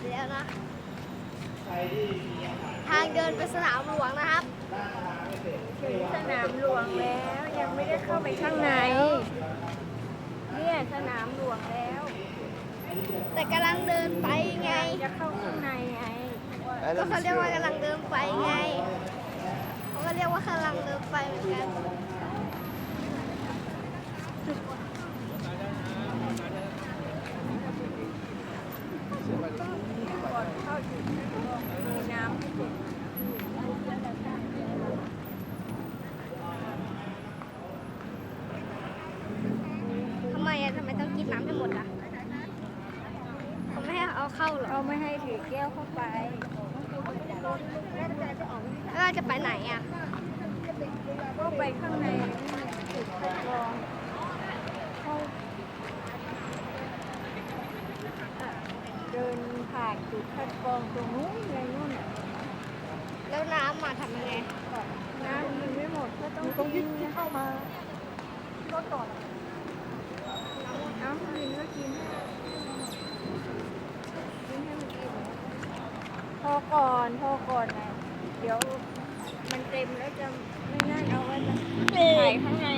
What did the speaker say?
ไปแล้วนะ ทางเดินไปสนามหลวงนะครับ ถึงสนามหลวงแล้วยังไม่ได้เข้าไปข้างใน เนี่ยสนามหลวงแล้ว แต่กำลังเดินไปไง จะเข้าข้างในไง ก็เขาเรียกว่ากำลังเดินไปไง เขาก็เรียกว่ากำลังเดินไปเหมือนกัน ก่อนเข้าถึงมีน้ำให้ดื่ม ทำไมอะทำไมต้องกินน้ำให้หมดอะเขาไม่ให้ เอาเข้าเหรอเขาไม่ให้ถือแก้วเข้าไปแล้วเราจะไปไหนอะ ก็ไปข้างในจุดคัดกรองเข้าเดินผ่านจุดคัดกรองตรงนู้นเลยนู่นน่ะแล้วน้ำมาทำยังไง น้ำมันไม่หมดก็ต้องกินเข้ามาก็ก่อนน้ำกินก็กินกินให้มันกินพ อก่อนพอก่อนนะเดี๋ยวมันเต็มแล้วจะไม่น่าเอาไว้จะถ่ายข้างในดิ